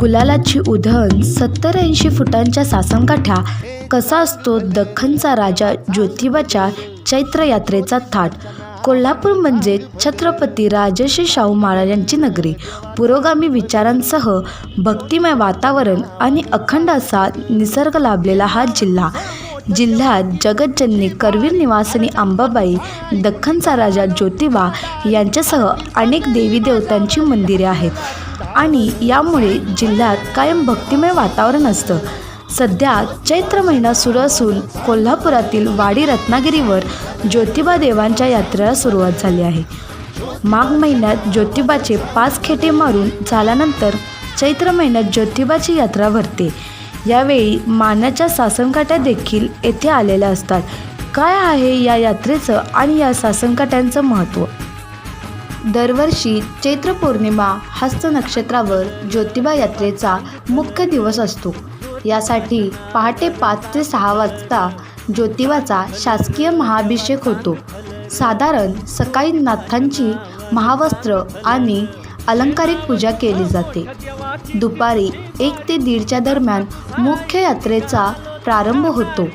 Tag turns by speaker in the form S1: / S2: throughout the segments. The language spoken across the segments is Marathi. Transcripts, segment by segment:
S1: गुलालाची उधळण सत्तर ऐंशी फुटांच्या सासनकाठ्या कसा असतो दख्खनचा राजा ज्योतिबाच्या चैत्र यात्रेचा थाट. कोल्हापूर म्हणजे छत्रपती राजर्षी शाहू महाराजांची नगरी. पुरोगामी विचारांसह भक्तिमय वातावरण आणि अखंड असा निसर्ग लाभलेला हा जिल्हा. जिल्ह्यात जगज्जननी करवीर निवासिनी अंबाबाई दख्खनचा राजा ज्योतिबा यांच्यासह अनेक देवी देवतांची मंदिरे आहेत. आणि यामुळे जिल्ह्यात कायम भक्तिमय वातावरण असतं. सध्या चैत्र महिना सुरू असून कोल्हापुरातील वाडी रत्नागिरीवर ज्योतिबा देवांच्या यात्रेला सुरुवात झाली आहे. माघ महिन्यात ज्योतिबाचे पाच खेटे मारून झाल्यानंतर चैत्र महिन्यात ज्योतिबाची यात्रा भरते. यावेळी मानाच्या सासनकाठ्या देखील येथे आलेल्या असतात. काय आहे या यात्रेचं आणि या सासनकाट्यांचं महत्त्व? दरवर्षी चैत्र पौर्णिमा हस्त नक्षत्रावर ज्योतिबा यात्रेचा मुख्य दिवस असतो. यासाठी पहाटे पाच ते सहा वाजता ज्योतिबाचा शासकीय महाभिषेक होतो. साधारण सकाळी नाथांची महावस्त्र आणि अलंकारिक पूजा केली जाते. दुपारी एक ते दीडच्या दरम्यान मुख्य यात्रेचा प्रारंभ होतो.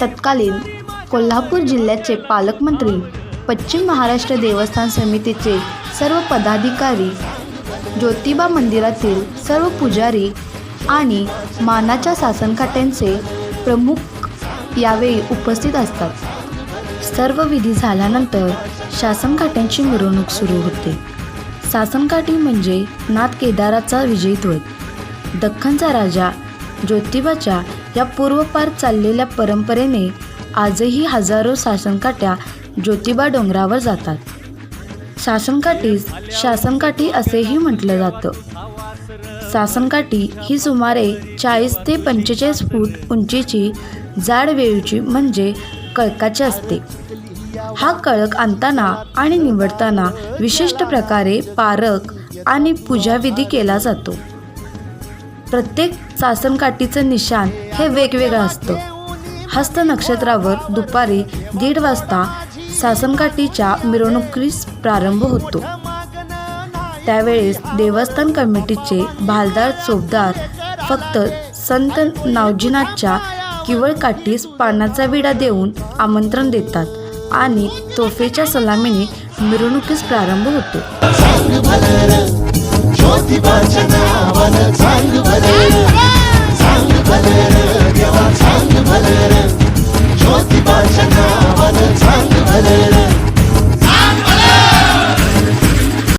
S1: तत्कालीन कोल्हापूर जिल्ह्याचे पालकमंत्री पश्चिम महाराष्ट्र देवस्थान समितीचे सर्व पदाधिकारी ज्योतिबा मंदिरातील सर्व पुजारी आणि मानाच्या सासनकाट्यांचे प्रमुख यावेळी उपस्थित असतात. सर्व विधी झाल्यानंतर शासनकाठ्यांची मिरवणूक सुरू होते. सासनकाठी म्हणजे नाथ केदाराचा विजयी ध्वज. दख्खनचा राजा ज्योतिबाच्या या पूर्वपार चाललेल्या परंपरेने आजही हजारो सासनकाट्या ज्योतिबा डोंगरावर जातात. सासनकाठीस शासनकाठी असेही म्हटलं जातं. सासनकाठी ही सुमारे चाळीस ते पंचेचाळीस फूट उंचीची जाड वेळूची म्हणजे कळकाची असते. हा कळक आणताना आणि निवडताना विशिष्ट प्रकारे पारक आणि पूजाविधी केला जातो. प्रत्येक सासनकाठीचं निशाण हे वेगवेगळं असतं. हस्त नक्षत्रावर दुपारी दीड वाजता सासनकाठीच्या मिरवणुकीस प्रारंभ होतो. त्यावेळेस देवस्थान कमिटीचे भालदार चोपदार फक्त संत नावजीनाथच्या किवळ काठीस पानाचा विडा देऊन आमंत्रण देतात आणि तोफेच्या सलामीने मिरवणुकीस प्रारंभ होतो.